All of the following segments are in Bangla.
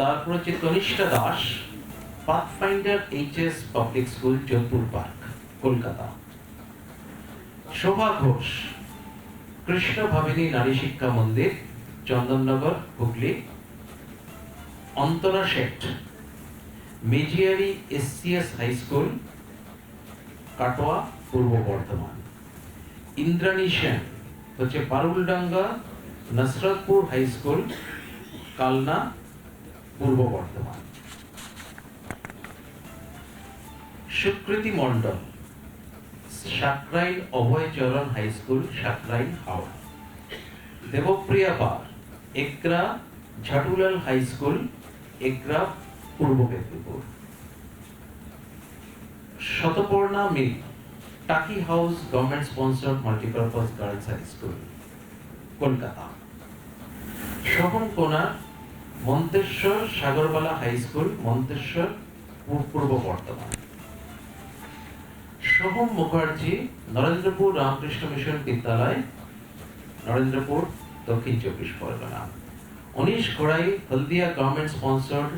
তারপর হচ্ছে Tanishtha Das pathfinder HS public school Jodhpur park Kolkata Shobha Ghosh Krishna Bhabini Nari Shiksha Mandir Chandannagar Hooghly Antara Sheth Mejiari SCS high school Katwa Purba Bardhaman Indrani Sen হচ্ছে Paruldanga Nasratpur high school Kalna Purba Bardhaman. Sukriti Mondal Sankrail Abhaycharan high school Sankrail Howrah. Debpriya Par Ekra Jhatulal high school, Ekra Purba Medinipur. Shatparna Mil, Taki house government sponsored multipurpose girls high school Kolkata. Soham Kona Manteswar Sagarbala high school, Manteswar Purba Bardhaman. Soham Mukherjee, Narendrapur Ramakrishna mission Vidyalaya, Narendrapur Dakshin Chabbish Pargana. উনিশ ঘোড়াই Haldia government sponsored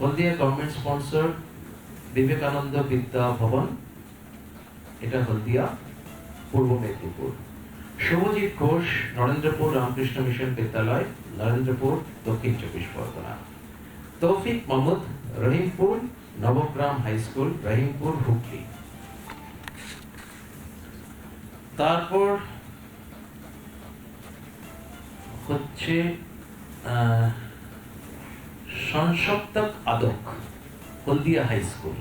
Haldia government sponsored Vivekananda Vidya Bhavan. এটা Haldia, Purba Medinipur. Shubhajit Ghosh, Narendrapur Ramakrishna mission Vidyalaya, Narendrapur, Dakshin Chabbish Pargana. Taufiq Mahmud, Rahimpur, Nabagram high school, Rahimpur, Hooghly. তারপর হচ্ছে সংসপ্তক আদক, হলদিয়া হাই স্কুল,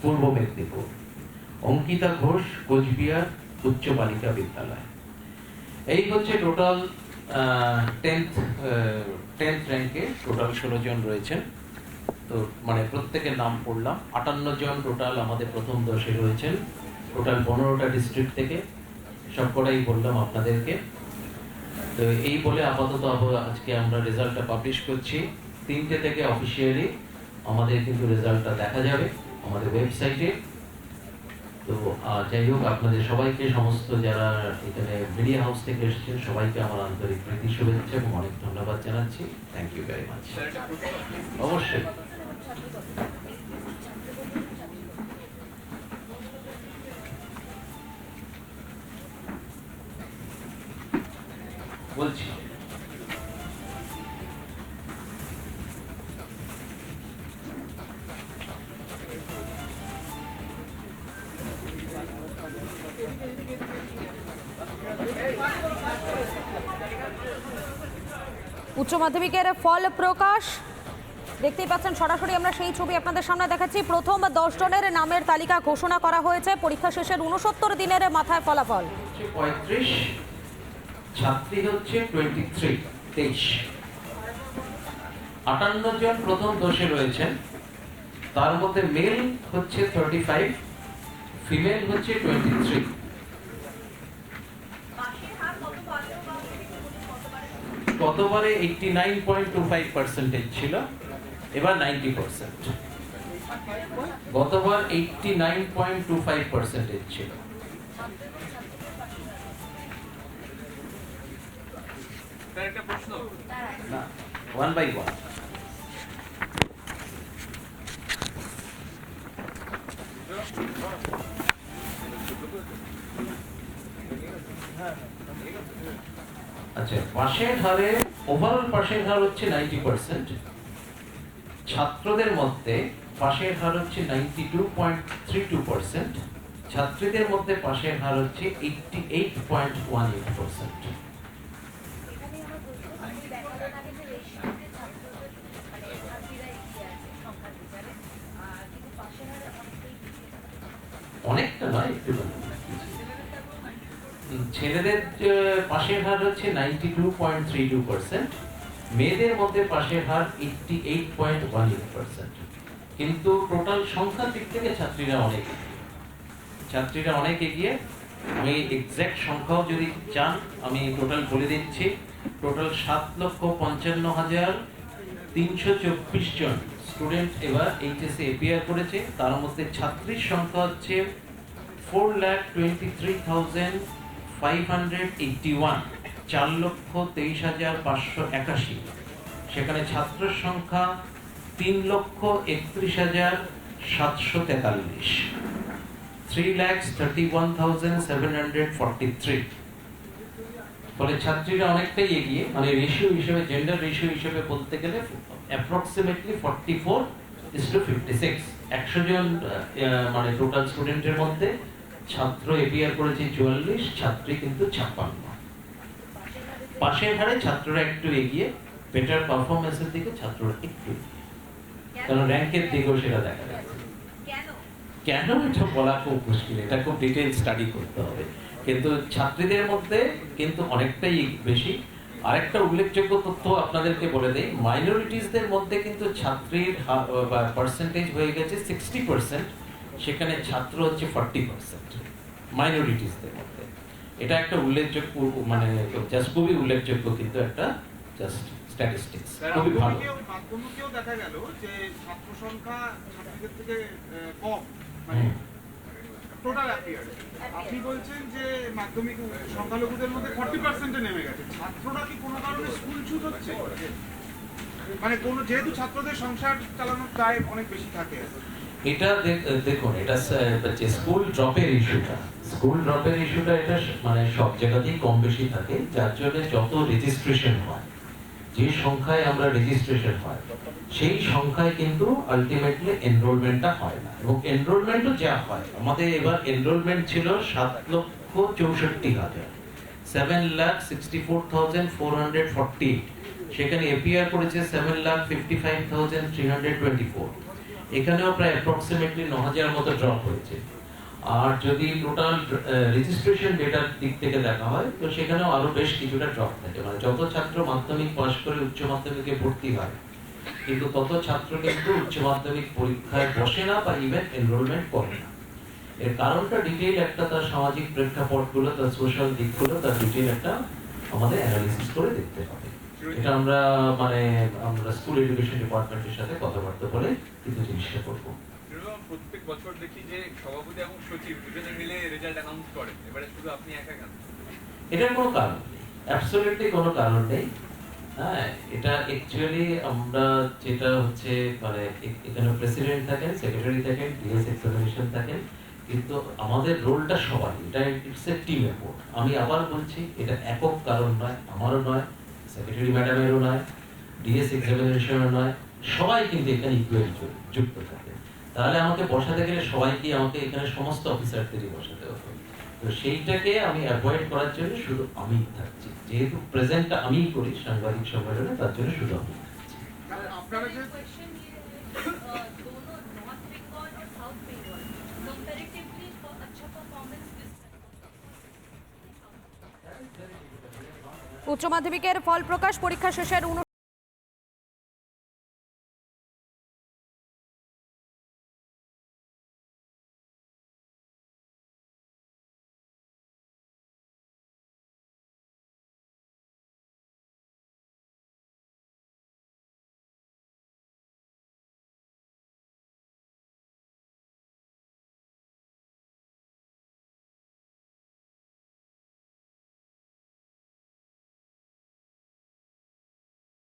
পূর্ব মেদিনীপুর। অঙ্কিতা ঘোষ, কোচবিহার উচ্চ বালিকা বিদ্যালয়। এই হচ্ছে টোটাল টেন্থ টেন্থ র্যাঙ্কে টোটাল ষোলো জন রয়েছেন। তো মানে প্রত্যেকের নাম পড়লাম। আটান্ন জন টোটাল আমাদের প্রথম দশে রয়েছেন। টোটাল পনেরোটা ডিস্ট্রিক্ট থেকে সবকটাই বললাম আপনাদেরকে। তো এই বলে আপাতত আজকে আমরা রেজাল্টটা পাবলিশ করছি। তিনটে থেকে অফিসিয়ালি আমাদের কিন্তু রেজাল্টটা দেখা যাবে আমাদের ওয়েবসাইটে তো যাই হোক আপনাদের সবাইকে সমস্ত যারা এখানে মিডিয়া হাউস থেকে এসেছেন সবাইকে আমার আন্তরিক প্রীতি শুভেচ্ছা এবং অনেক ধন্যবাদ জানাচ্ছি। থ্যাংক ইউ ভেরি মাচ অবশ্যই। উচ্চ মাধ্যমিকের ফল প্রকাশ। দেখতেই পাচ্ছেন, সরাসরি আমরা সেই ছবি আপনাদের সামনে দেখাচ্ছি। প্রথম দশ জনের নামের তালিকা ঘোষণা করা হয়েছে। পরীক্ষা শেষের উনসত্তর দিনের মাথায় ফলাফল। ছাত্রী হচ্ছে টোয়েন্টি থ্রি তেইশ। আটান্ন জন প্রথম দোষে রয়েছেন। তার মধ্যে মেল হচ্ছে থার্টি ফাইভ ফিমেল হচ্ছে টোয়েন্টি থ্রি গতবারে eighty nine point two five percentage ছিল এবার নাইনটি পার্সেন্ট গতবার eighty nine point two five percentage ছিল না ওয়ান বাই ওয়ান আচ্ছা পাশের হারে ওভারঅল পাশের হার হচ্ছে নাইনটি পার্সেন্ট ছাত্রদের মধ্যে পাশের হার হচ্ছে ninety two point three two percent ছাত্রীদের মধ্যে পাশের হার হচ্ছে eighty eight point one eight percent অনেকটা নয় একটু নয়। উম, ছেলেদের পাশের হার হচ্ছে ninety two point three two percent মেয়েদের মধ্যে পাশের হার eighty eight point one eight percent কিন্তু টোটাল সংখ্যার দিক থেকে ছাত্রীরা অনেক। ছাত্রীরা অনেক এগিয়ে। আমি এক্স্যাক্ট সংখ্যাও যদি চান, আমি টোটাল বলে দিচ্ছি টোটাল সাত লক্ষ পঞ্চান্ন হাজার তিনশো চব্বিশ জন স্টুডেন্ট এবার এইচএসে এপিআর করেছে। তার মধ্যে ছাত্রীর সংখ্যা হচ্ছে four lakh twenty three thousand চার লক্ষ তেইশ হাজার পাঁচশো একাশি। সেখানে ছাত্রের সংখ্যা তিন লক্ষ একত্রিশ হাজার সাতশো তেতাল্লিশ। Three lakhs thirty one thousand seven hundred forty three ফলে ছাত্রীরা অনেকটাই এগিয়ে মানে রেশিও হিসেবে জেন্ডার রেশিও হিসেবে বলতে গেলে approximately forty four is to fifty six একশো জন মানে টোটাল স্টুডেন্টের মধ্যে ছাত্র এপিআর করেছে চুয়াল্লিশ, ছাত্রী কিন্তু ছাপ্পান্ন। পাশের হারে ছাত্ররা একটু এগিয়ে বেটার পারফরমেন্সের দিকে ছাত্ররা একটু কারণ র্যাঙ্কের দিকেও সেটা দেখা যাচ্ছে কেন? এটা বলা খুব মুশকিল। এটা খুব ডিটেল স্টাডি করতে হবে। কিন্তু ছাত্রীদের মধ্যে কিন্তু অনেকটাই বেশি। আরেকটা উল্লেখযোগ্য তথ্য আপনাদেরকে বলে দেই মাইনরিটিসদের মধ্যে কিন্তু ছাত্রীর পার্সেন্টেজ হয়ে গেছে সিক্সটি পার্সেন্ট সেখানে ছাত্র হচ্ছে ফর্টি পার্সেন্ট মাইনরিটিসদের মধ্যে। এটা একটা উল্লেখযোগ্য মানে জাস্ট খুবই উল্লেখযোগ্য কিন্তু একটা জাস্ট স্ট্যাটিস্টিক্স খুবই ভালো। মাধ্যমিকেও মাধ্যমিকেও দেখা গেল যে ছাত্র সংখ্যা ছাত্রীদের থেকে কম মানে টোটাল আপনি বলছেন যে মাধ্যমিক সংখ্যালঘুদের মধ্যে ফর্টি পার্সেন্টে নেমে গেছে। ছাত্ররা কি কোনো কারণে স্কুল ছুট হচ্ছে? মানে কোনো যেহেতু ছাত্রদের সংসার চালানোর দায় অনেক বেশি থাকে। এটা দেখুন, এটা স্কুল ড্রপের ইস্যুটা স্কুল ড্রপের ইস্যুটা এটা মানে সব জায়গাতেই কম বেশি থাকে, যার জন্য যত রেজিস্ট্রেশন হয়, যে সংখ্যায় আমরা রেজিস্ট্রেশন হয়, সেই সংখ্যায় কিন্তু আলটিমেটলি এনরোলমেন্টটা হয় না। এবং এনরোলমেন্টও যা হয়, আমাদের এবার এনরোলমেন্ট ছিল সাত লক্ষ চৌষট্টি হাজার seven lakh sixty four thousand four hundred forty সেখানে এপিআর করেছে seven lakh fifty five thousand three hundred twenty four এখানেও প্রায় অ্যাপ্রক্সিমেটলি ন হাজার মতো ড্রপ হয়েছে। আর যদি টোটাল রেজিস্ট্রেশন ডেটার দিক থেকে দেখা হয়, তো সেখানেও আরও বেশ কিছুটা ড্রপ থাকে। মানে যত ছাত্র মাধ্যমিক পাস করে উচ্চ মাধ্যমিকে ভর্তি হয়, কিন্তু তত ছাত্র কিন্তু উচ্চ মাধ্যমিক পরীক্ষায় বসে না বা ইভেন এনরোলমেন্ট করে না। এর কারণটা ডিটেইল একটা তার সামাজিক প্রেক্ষাপটগুলো, তার সোশ্যাল দিকগুলো, তার ডিটেইল একটা আমাদের অ্যানালিসিস করে দেখতে হবে। এটা আমরা মানে আমরা স্কুল এডুকেশন ডিপার্টমেন্টের সাথে কথাবার্তা বলে কিন্তু জিনিসটা করব। প্রত্যেক বছর দেখি যে সভাপতি এবং সচিব দুজনে মিলে রেজাল্ট অ্যানাউন্স করেন এবারে শুধু আপনি একা কেন? এটার কোনো কারণ নেই। অ্যাবসলিউটলি কোনো কারণ নেই। হ্যাঁ এটা অ্যাকচুয়ালি আমরা যেটা হচ্ছে মানে এখানে প্রেসিডেন্ট থাকেন সেক্রেটারি থাকেন ডিএস এক্সামিনেশন থাকেন কিন্তু আমাদের রোলটা সবাই এটা ইটস এ টিম এফোর্ট আমি আবার বলছি এটা একক কারণ নয় আমারও নয় সেক্রেটারি ম্যাডামেরও নয় ডিএস এক্সামিনেশনও নয়, সবাই কিন্তু এখানে ইকুয়ালি যুক্ত থাকে। তাহলে আমাকে বসাতে গেলে সবাইকে আমাকে এখানে সমস্ত অফিসারদেরই বসাতে হবে। তো সেইটাকে আমি অ্যাভয়েড করার জন্য শুধু আমি থাকছি। যেহেতু প্রেজেন্টটা আমিই করি, সাংবাদিক সম্মেলনে, তার জন্য শুধু আমি থাকছি। আপনারা উচ্চ মাধ্যমিকের ফল প্রকাশ পরীক্ষা শেষের